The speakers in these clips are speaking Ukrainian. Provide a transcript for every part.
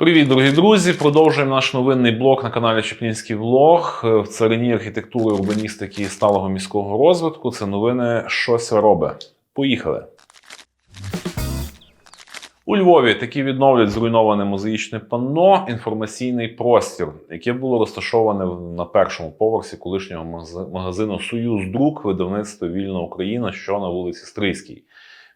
Привіт, дорогі друзі! Продовжуємо наш новинний блог на каналі Чеплінський Влог в царині архітектури, урбаністики і сталого міського розвитку. Це новини щось робить. Поїхали. У Львові таки відновлять зруйноване мозаїчне панно інформаційний простір, яке було розташоване на першому поверсі колишнього магазину Союз Друк видавництво Вільна Україна, що на вулиці Стрийській.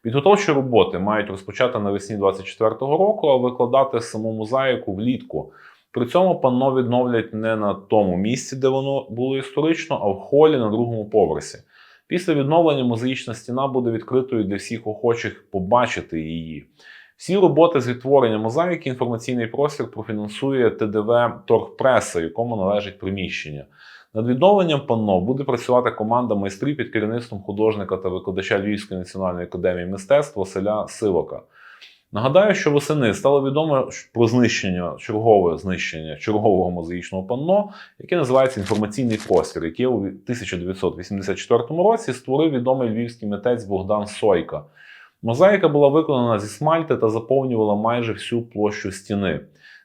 Підготовчі роботи мають розпочати навесні 24-го року, а викладати саму мозаїку влітку. При цьому панно відновлять не на тому місці, де воно було історично, а в холі на другому поверсі. Після відновлення мозаїчна стіна буде відкритою для всіх охочих побачити її. Всі роботи з відтворення мозаїки інформаційний простір профінансує ТДВ Торгпреса, якому належить приміщення. Над відновленням панно буде працювати команда майстрів під керівництвом художника та викладача Львівської національної академії мистецтв Василя Сивака. Нагадаю, що восени стало відомо про знищення, чергове знищення чергового мозаїчного панно, яке називається інформаційний простір, яке у 1984 році створив відомий львівський митець Богдан Сойка. Мозаїка була виконана зі смальти та заповнювала майже всю площу стіни.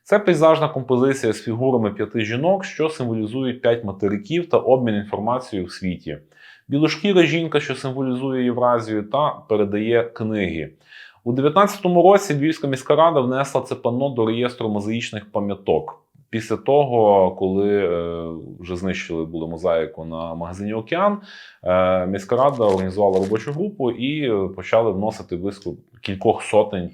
Це пейзажна композиція з фігурами п'яти жінок, що символізують п'ять материків та обмін інформацією в світі. Білошкіра жінка, що символізує Євразію, та передає книги. У 19-му році Львівська міська рада внесла це панно до реєстру мозаїчних пам'яток. Після того, коли е, вже знищили були мозаїку на магазині Океан, е, міська рада організувала робочу групу і е, почали вносити близько кількох сотень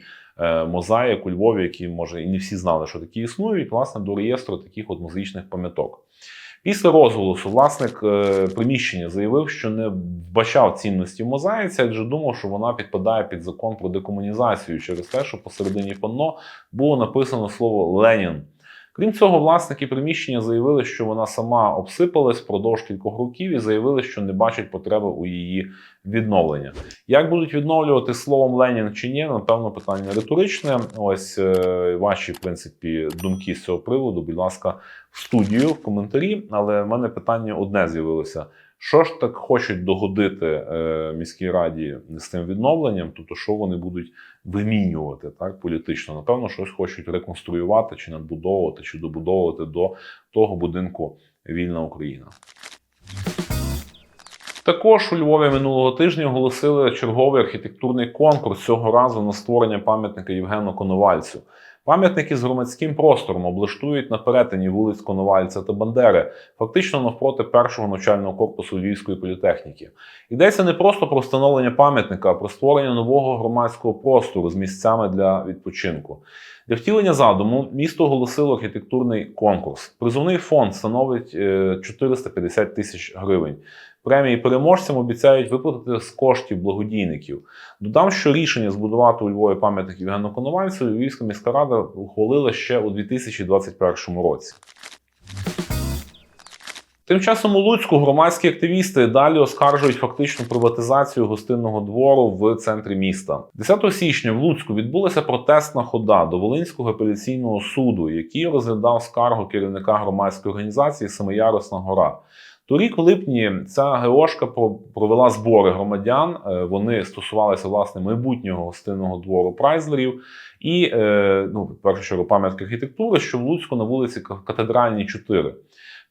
мозаїк у Львові, які може і не всі знали, що такі існують, власне, до реєстру таких от музичних пам'яток. Після розголосу власник е, приміщення заявив, що не вбачав цінності в мозаїці, адже думав, що вона підпадає під закон про декомунізацію через те, що посередині панно було написано слово Ленін. Крім цього, власники приміщення заявили, що вона сама обсипалась впродовж кількох років і заявили, що не бачать потреби у її відновленні. Як будуть відновлювати словом Ленін чи ні, напевно, питання риторичне. Ось е, ваші, в принципі, думки з цього приводу, будь ласка, в студію, в коментарі. Але в мене питання одне з'явилося. Що ж так хочуть догодити е, міській раді з цим відновленням? Тобто, що вони будуть вимінювати так політично? Напевно, щось хочуть реконструювати чи надбудовувати, чи добудовувати до того будинку Вільна Україна. Також у Львові минулого тижня оголосили черговий архітектурний конкурс цього разу на створення пам'ятника Євгену Коновальцю. Пам'ятники з громадським простором облаштують на перетині вулиць Коновальця та Бандери, фактично навпроти першого навчального корпусу Львівської політехніки. Йдеться не просто про встановлення пам'ятника, а про створення нового громадського простору з місцями для відпочинку. Для втілення задуму місто оголосило архітектурний конкурс. Призовний фонд становить е, 450 тисяч гривень. Премії переможцям обіцяють виплатити з коштів благодійників. Додам, що рішення збудувати у Львові пам'ятник Євгену Коновальцю Львівська міська рада ухвалила ще у 2021 році. Тим часом у Луцьку громадські активісти далі оскаржують фактичну приватизацію гостинного двору в центрі міста. 10 січня в Луцьку відбулася протестна хода до Волинського апеляційного суду, який розглядав скаргу керівника громадської організації Семиярусна гора. Торік, в липні, ця ГОшка про- провела збори громадян. Е, Вони стосувалися власне майбутнього гостинного двору прайзлерів і е, ну, першу чергу пам'ятки архітектури, що в Луцьку на вулиці Ка- Катедральній 4.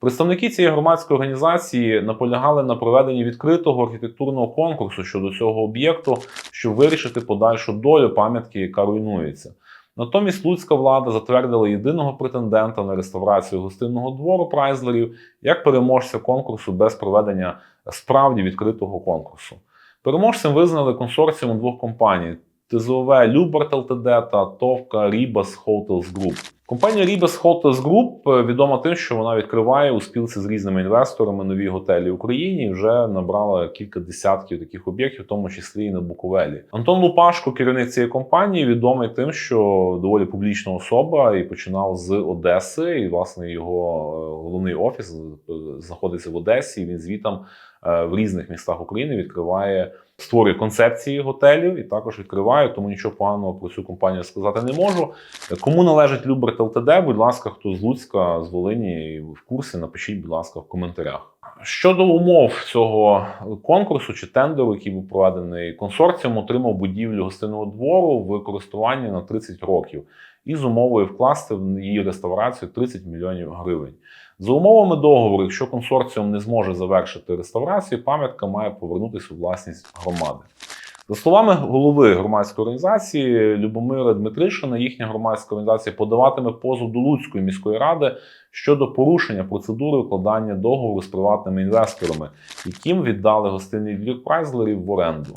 Представники цієї громадської організації наполягали на проведенні відкритого архітектурного конкурсу щодо цього об'єкту, щоб вирішити подальшу долю пам'ятки, яка руйнується. Натомість луцька влада затвердила єдиного претендента на реставрацію гостинного двору прайзлерів як переможця конкурсу без проведення справді відкритого конкурсу. Переможцем визнали консорціум двох компаній: ТЗОВ Люберт ЛТД та ТОВКа Ribas Hotels Group. Компанія Ribas Hotels Group е, відома тим, що вона відкриває у спілці з різними інвесторами нові готелі в Україні і вже набрала кілька десятків таких об'єктів, в тому числі і на Буковелі. Антон Лупашко, керівник цієї компанії, відомий тим, що доволі публічна особа і починав з Одеси. І власне його е, головний офіс е, знаходиться в Одесі. і Він звітом в різних містах України відкриває. Створює концепції готелів і також відкриває, тому нічого поганого про цю компанію сказати не можу. Кому належить Люберт ЛТД, будь ласка, хто з Луцька, з Волині в курсі, напишіть, будь ласка, в коментарях. Щодо умов цього конкурсу чи тендеру, який був проведений, консорціум отримав будівлю гостинного двору в користуванні на 30 років із умовою вкласти в її реставрацію 30 мільйонів гривень. За умовами договору, якщо консорціум не зможе завершити реставрацію, пам'ятка має повернутися у власність громади. За словами голови громадської організації Любомира Дмитришина, їхня громадська організація подаватиме позов до Луцької міської ради щодо порушення процедури укладання договору з приватними інвесторами, яким віддали гостинний двір прайзлерів в оренду.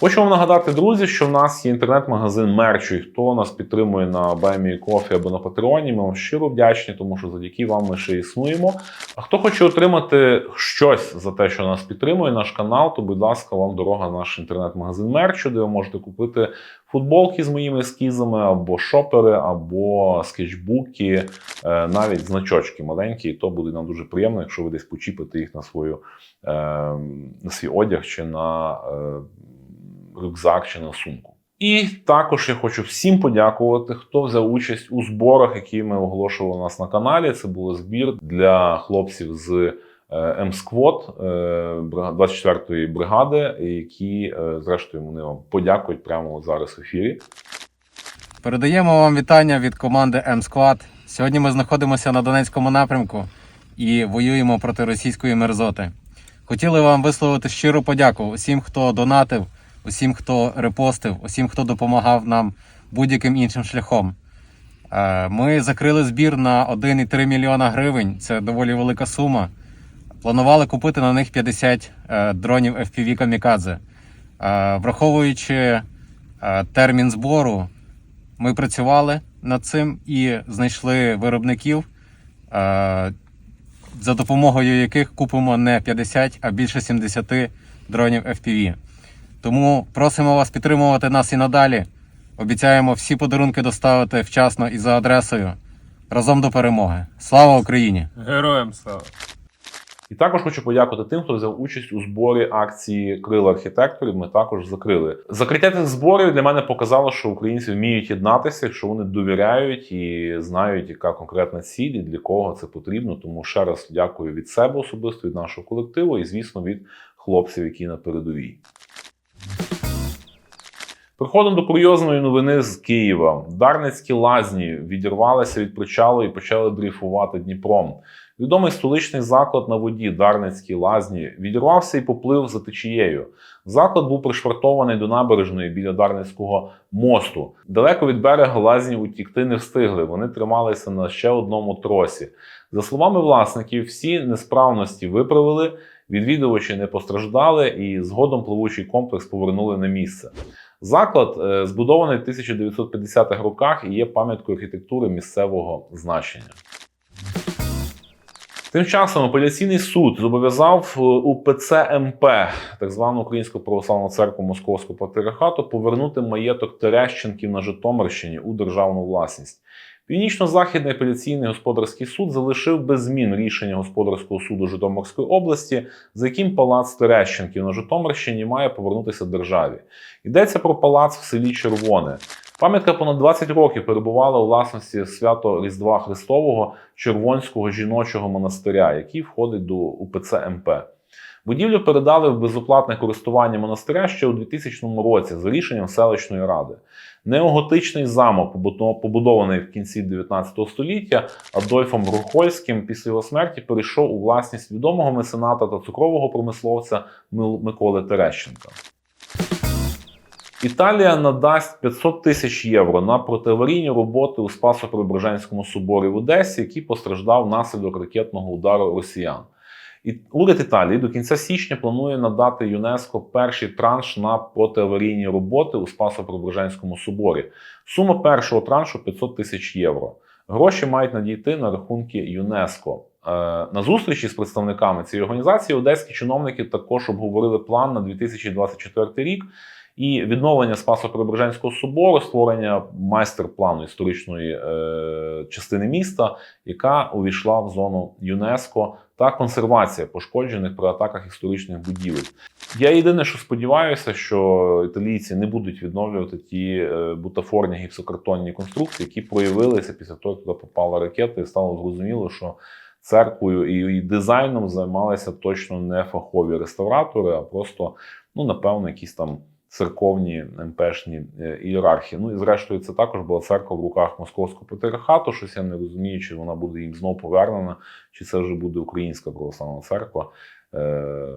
Хочу вам нагадати, друзі, що в нас є інтернет-магазин мерчу, і хто нас підтримує на Баймі Кофі або на Патреоні. Ми вам щиро вдячні, тому що завдяки вам ми ще існуємо. А хто хоче отримати щось за те, що нас підтримує, наш канал, то, будь ласка, вам дорога наш інтернет-магазин мерчу, де ви можете купити футболки з моїми ескізами, або шопери, або скетчбуки, е, навіть значочки маленькі. І то буде нам дуже приємно, якщо ви десь почіпите їх на свою е, на свій одяг чи на. Е, рюкзак чи на сумку. І також я хочу всім подякувати, хто взяв участь у зборах, які ми оголошували у нас на каналі. Це був збір для хлопців з е, М-Сквот 24-ї бригади, які, е, зрештою, вони вам подякують прямо зараз в ефірі. Передаємо вам вітання від команди М-Склад. Сьогодні ми знаходимося на Донецькому напрямку і воюємо проти російської мерзоти. Хотіли вам висловити щиру подяку усім, хто донатив, усім, хто репостив, усім, хто допомагав нам будь-яким іншим шляхом. Е, Ми закрили збір на 1,3 мільйона гривень. Це доволі велика сума. Планували купити на них 50 е, дронів FPV Камікадзе. Е, Враховуючи термін збору, ми працювали над цим і знайшли виробників, за допомогою яких купимо не 50, а більше 70 дронів FPV. Тому просимо вас підтримувати нас і надалі. Обіцяємо всі подарунки доставити вчасно і за адресою. Разом до перемоги. Слава Україні! Героям слава! І також хочу подякувати тим, хто взяв участь у зборі акції Крила архітекторів. Ми також закрили. Закриття цих зборів для мене показало, що українці вміють єднатися, якщо вони довіряють і знають, яка конкретна ціль і для кого це потрібно. Тому ще раз дякую від себе особисто, від нашого колективу і, звісно, від хлопців, які на передовій. Приходимо до курйозної новини з Києва. Дарницькі лазні відірвалися від причалу і почали дрейфувати Дніпром. Відомий столичний заклад на воді Дарницькі лазні відірвався і поплив за течією. Заклад був пришвартований до набережної біля Дарницького мосту. Далеко від берега лазні утікти не встигли. Вони трималися на ще одному тросі. За словами власників, всі несправності виправили, відвідувачі не постраждали, і згодом пливучий комплекс повернули на місце. Заклад е, збудований в 1950-х роках і є пам'яткою архітектури місцевого значення. Тим часом апеляційний суд зобов'язав е, УПЦ МП, так звану Українську православну церкву Московського патріархату, повернути маєток Терещенків на Житомирщині у державну власність. Північно-західний апеляційний господарський суд залишив без змін рішення господарського суду Житомирської області, за яким палац Терещенків на Житомирщині має повернутися державі. Йдеться про палац в селі Червоне. Пам'ятка понад 20 років перебувала у власності свято Різдва Христового Червонського жіночого монастиря, який входить до УПЦ МП. Будівлю передали в безоплатне користування монастиря ще у 2000 році за рішенням селищної ради. Неоготичний замок, побудо- побудований в кінці 19 століття Адольфом Рухольським, після його смерті перейшов у власність відомого мецената та цукрового промисловця Миколи Терещенка. Італія надасть 500 тисяч євро на протиаварійні роботи у Спасо-Преображенському соборі в Одесі, який постраждав внаслідок ракетного удару росіян. І уряд Італії до кінця січня планує надати ЮНЕСКО перший транш на протиаварійні роботи у Спасо-Преображенському соборі. Сума першого траншу 500 тисяч євро. Гроші мають надійти на рахунки ЮНЕСКО. Е, На зустрічі з представниками цієї організації одеські чиновники також обговорили план на 2024 рік і відновлення Спасо-Преображенського собору, створення майстер-плану історичної е, частини міста, яка увійшла в зону ЮНЕСКО, та консервація пошкоджених при атаках історичних будівель. Я єдине, що сподіваюся, що італійці не будуть відновлювати ті е, бутафорні гіпсокартонні конструкції, які проявилися після того, як туди попала ракета, і стало зрозуміло, що церквою і дизайном займалися точно не фахові реставратори, а просто, ну, напевно, якісь там церковні МПшні е, ієрархії. Ну і зрештою, це також була церква в руках московського патріархату. Щось я не розумію, чи вона буде їм знову повернена, чи це вже буде українська православна церква. Е,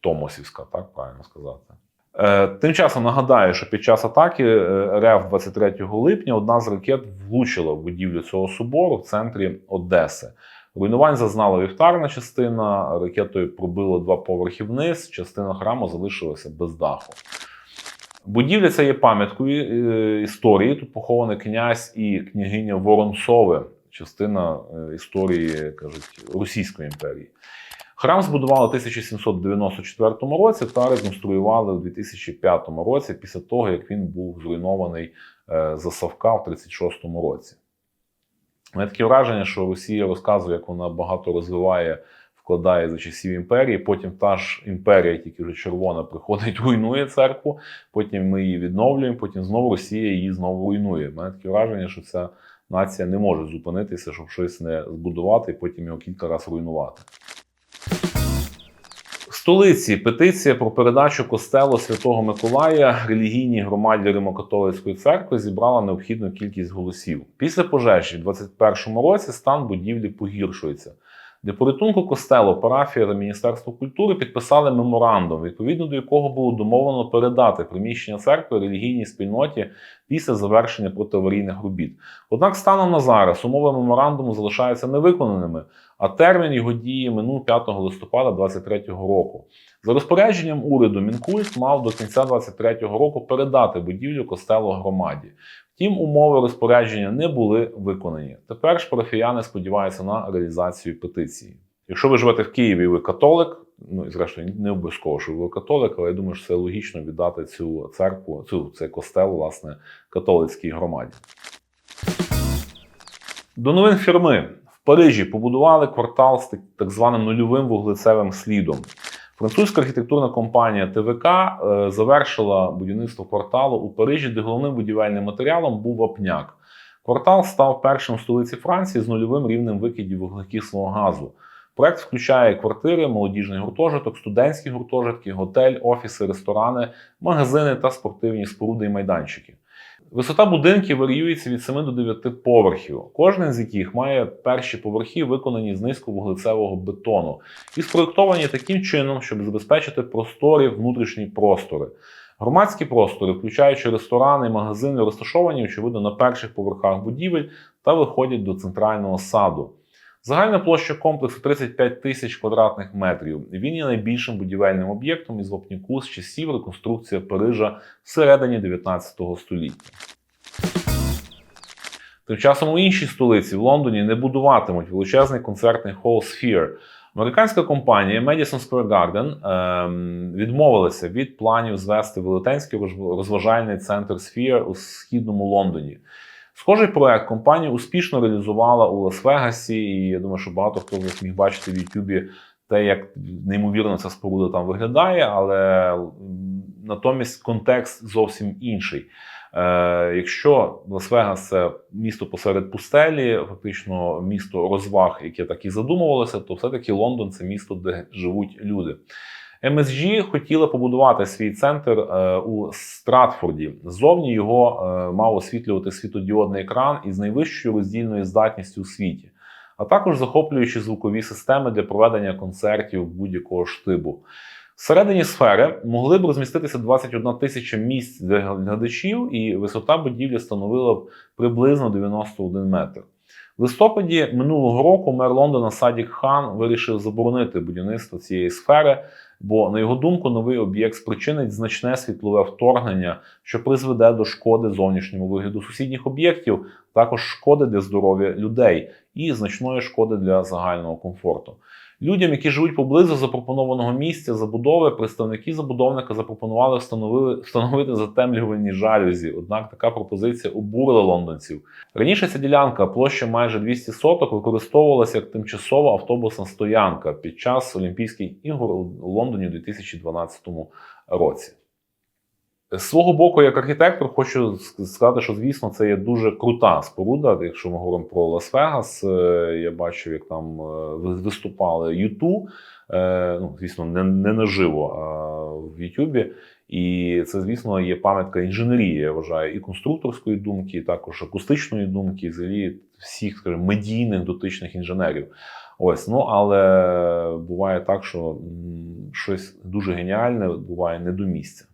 Томосівська, так правильно сказати. Е, Тим часом нагадаю, що під час атаки РФ 23 липня одна з ракет влучила в будівлю цього собору в центрі Одеси. Руйнувань зазнала вівтарна частина, ракетою пробило два поверхи вниз, частина храму залишилася без даху. Будівля ця є пам'яткою е, історії. Тут похований князь і княгиня Воронцове, частина е, історії кажуть, Російської імперії. Храм збудували у 1794 році та реконструювали у 2005 році, після того, як він був зруйнований е, за Савка в 36 році. Мене таке враження, що Росія розказує, як вона багато розвиває, вкладає за часів імперії. Потім та ж імперія, тільки вже червона, приходить, руйнує церкву. Потім ми її відновлюємо, потім знову Росія її знову руйнує. У мене таке враження, що ця нація не може зупинитися, щоб щось не збудувати і потім його кілька разів руйнувати. Столиці петиція про передачу костелу Святого Миколая релігійній громаді Римокатолицької церкви зібрала необхідну кількість голосів. Після пожежі в 2021 році стан будівлі погіршується. Для порятунку костелу парафія та Міністерство культури підписали меморандум, відповідно до якого було домовлено передати приміщення церкви релігійній спільноті після завершення протиаварійних робіт. Однак станом на зараз умови меморандуму залишаються невиконаними, а термін його дії минув 5 листопада 2023 року. За розпорядженням уряду Мінкульт мав до кінця 2023 року передати будівлю костелу громаді. Втім, умови розпорядження не були виконані. Тепер ж парафіяни сподіваються на реалізацію петиції. Якщо ви живете в Києві, і ви католик. Ну і зрештою не обов'язково, що ви католик, але я думаю, що це логічно віддати цю церкву, цю цей костел, власне, католицькій громаді. До новин фірми Парижі побудували квартал з так- званим нульовим вуглецевим слідом. Французька архітектурна компанія ТВК е, завершила будівництво кварталу у Парижі, де головним будівельним матеріалом був вапняк. Квартал став першим в столиці Франції з нульовим рівнем викидів вуглекислого газу. Проект включає квартири, молодіжний гуртожиток, студентські гуртожитки, готель, офіси, ресторани, магазини та спортивні споруди і майданчики. Висота будинків варіюється від 7 до 9 поверхів, кожен з яких має перші поверхи, виконані з низьковуглецевого бетону, і спроєктовані таким чином, щоб забезпечити просторі внутрішні простори. Громадські простори, включаючи ресторани, магазини, розташовані, очевидно, на перших поверхах будівель та виходять до центрального саду. Загальна площа комплексу 35 тисяч квадратних метрів. Він є найбільшим будівельним об'єктом із вапняку з часів реконструкції Парижа всередині 19 століття. Тим часом у іншій столиці в Лондоні не будуватимуть величезний концертний хол Sphere. Американська компанія Madison Square Garden ем, відмовилася від планів звести велетенський роз- розважальний центр Sphere у східному Лондоні. Схожий проект компанія успішно реалізувала у Лас-Вегасі, і я думаю, що багато хто з міг бачити в Ютубі те, як неймовірно ця споруда там виглядає, але натомість контекст зовсім інший. Е, якщо Лас-Вегас це місто посеред пустелі, фактично місто розваг, яке так і задумувалося, то все-таки Лондон це місто, де живуть люди. MSG хотіли побудувати свій центр е, у Стратфорді. Ззовні його е, мав освітлювати світодіодний екран із найвищою роздільною здатністю у світі, а також захоплюючи звукові системи для проведення концертів будь-якого штибу. Всередині сфери могли б розміститися 21 тисяча місць для глядачів, і висота будівлі становила б приблизно 91 метр. В листопаді минулого року мер Лондона Садік Хан вирішив заборонити будівництво цієї сфери, бо, на його думку, новий об'єкт спричинить значне світлове вторгнення, що призведе до шкоди зовнішньому вигляду сусідніх об'єктів, також шкоди для здоров'я людей і значної шкоди для загального комфорту. Людям, які живуть поблизу запропонованого місця забудови, представники забудовника запропонували встановити затемлювальні жалюзі. Однак така пропозиція обурила лондонців. Раніше ця ділянка, площа майже 200 соток, використовувалася як тимчасова автобусна стоянка під час Олімпійських ігор у Лондоні у 2012 році. З свого боку, як архітектор, хочу сказати, що звісно це є дуже крута споруда. Якщо ми говоримо про Лас-Вегас, е, я бачив, як там е, виступали Юту. Е, Ну, звісно, не, не наживо, а в Ютубі. І це, звісно, є пам'ятка інженерії, я вважаю, і конструкторської думки, і також акустичної думки, і взагалі всіх, скажімо, медійних дотичних інженерів. Ось, ну але буває так, що щось дуже геніальне буває не до місця.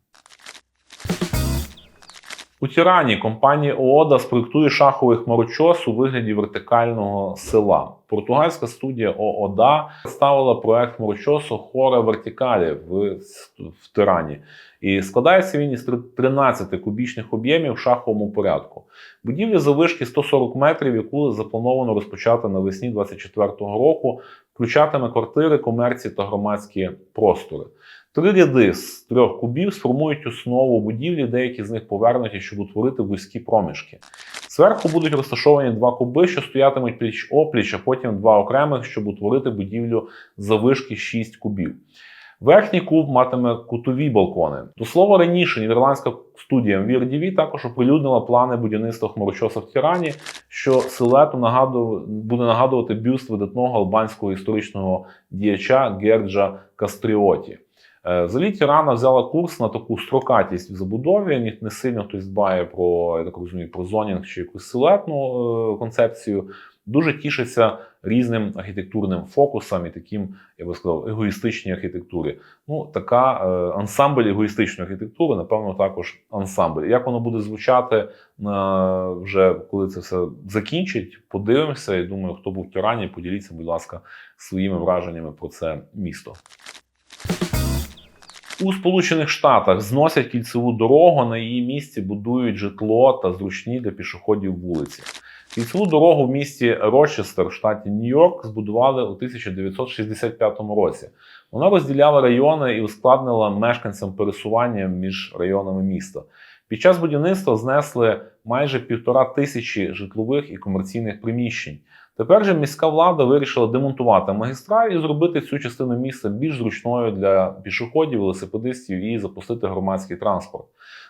У Тірані компанія ООДА спроєктує шаховий хмарочос у вигляді вертикального села. Португальська студія ООДА ставила проект хмарочосу Хоре Вертикалі в, в Тирані. І складається він із 13 кубічних об'ємів в шаховому порядку. Будівля завишки 140 метрів, яку заплановано розпочати навесні 2024 року, включатиме квартири, комерції та громадські простори. Три ряди з трьох кубів сформують основу будівлі, деякі з них повернуті, щоб утворити вузькі проміжки. Зверху будуть розташовані два куби, що стоятимуть пліч опліч, а потім два окремих, щоб утворити будівлю завишки 6 кубів. Верхній куб матиме кутові балкони. До слова, раніше нідерландська студія MVRDV також оприлюднила плани будівництва хмарочоса в Тірані, що силуету нагадув, буде нагадувати бюст видатного албанського історичного діяча Герджа Кастріоті. Е, Взагалі Тірана взяла курс на таку строкатість в забудові. Ні- Не сильно хтось дбає про я так розумію, про зонінг чи якусь силуетну е, концепцію. Дуже тішиться різним архітектурним фокусом і таким, я би сказав, егоїстичній архітектурі. Ну, така е, ансамбль егоїстичної архітектури, напевно, також ансамбль. Як воно буде звучати е, вже коли це все закінчить, подивимося. І думаю, хто був в Тирані, поділіться, будь ласка, своїми враженнями про це місто. У Сполучених Штатах зносять кільцеву дорогу, на її місці будують житло та зручні для пішоходів вулиці. Кільцеву дорогу в місті Рочестер, в штаті Нью-Йорк, збудували у 1965 році. Вона розділяла райони і ускладнила мешканцям пересування між районами міста. Під час будівництва знесли майже півтора тисячі житлових і комерційних приміщень. Тепер же міська влада вирішила демонтувати магістраль і зробити цю частину міста більш зручною для пішоходів, велосипедистів і запустити громадський транспорт.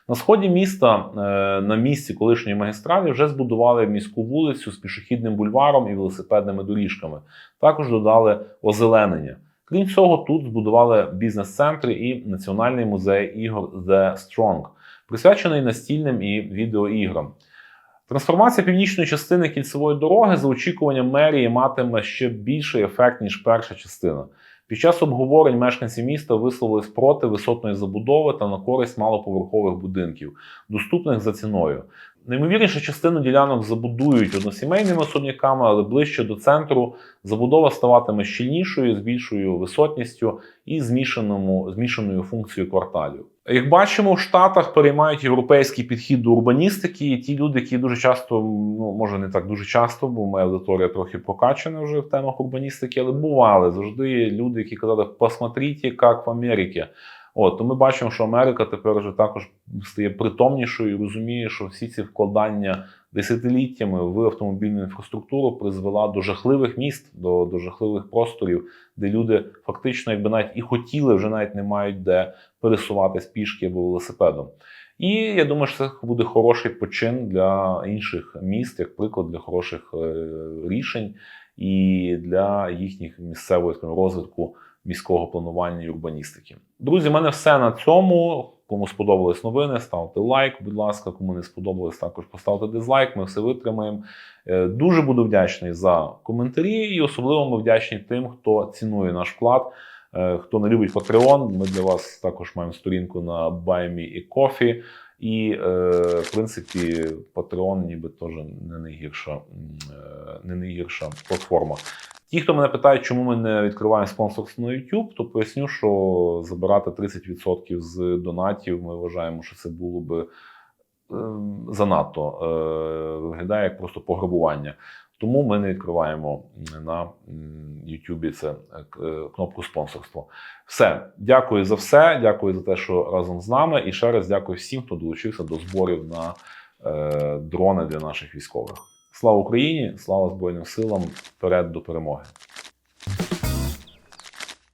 На сході міста, е, на місці колишньої магістралі, вже збудували міську вулицю з пішохідним бульваром і велосипедними доріжками. Також додали озеленення. Крім цього, тут збудували бізнес-центри і Національний музей ігор The Strong, присвячений настільним і відеоіграм. Трансформація північної частини кільцевої дороги за очікуванням мерії матиме ще більший ефект, ніж перша частина. Під час обговорень мешканці міста висловились проти висотної забудови та на користь малоповерхових будинків, доступних за ціною. Наймовірніше частину ділянок забудують односімейними особняками, але ближче до центру забудова ставатиме щільнішою, з більшою висотністю і змішаному, змішаною функцією кварталів. Як бачимо, в Штатах переймають європейський підхід до урбаністики, і ті люди, які дуже часто, ну може не так дуже часто, бо моя аудиторія трохи покачана вже в темах урбаністики, але бували завжди люди, які казали, посмотрите, як в Америці. От, то ми бачимо, що Америка тепер вже також стає притомнішою і розуміє, що всі ці вкладання десятиліттями в автомобільну інфраструктуру призвела до жахливих міст, до, до жахливих просторів, де люди фактично, якби навіть і хотіли, вже навіть не мають де пересуватись пішки або велосипедом. І я думаю, що це буде хороший почин для інших міст, як приклад для хороших е, рішень і для їхніх місцевого розвитку міського планування і урбаністики. Друзі, в мене все на цьому. Кому сподобались новини, ставте лайк, будь ласка. Кому не сподобалось, також поставте дизлайк. Ми все витримаємо. Е, Дуже буду вдячний за коментарі, і особливо ми вдячні тим, хто цінує наш вклад. Е, Хто не любить Patreon, ми для вас також маємо сторінку на Me і Coffee. І, е, в принципі, Patreon ніби теж не найгірша, не найгірша платформа. Ті, хто мене питають, чому ми не відкриваємо спонсорство на YouTube, то поясню, що забирати 30% з донатів ми вважаємо, що це було би е, занадто е, виглядає як просто пограбування. Тому ми не відкриваємо на YouTube це е, кнопку спонсорство. Все, дякую за все. Дякую за те, що разом з нами. І ще раз дякую всім, хто долучився до зборів на дрони для наших військових. Слава Україні! Слава Збройним силам! Вперед до перемоги!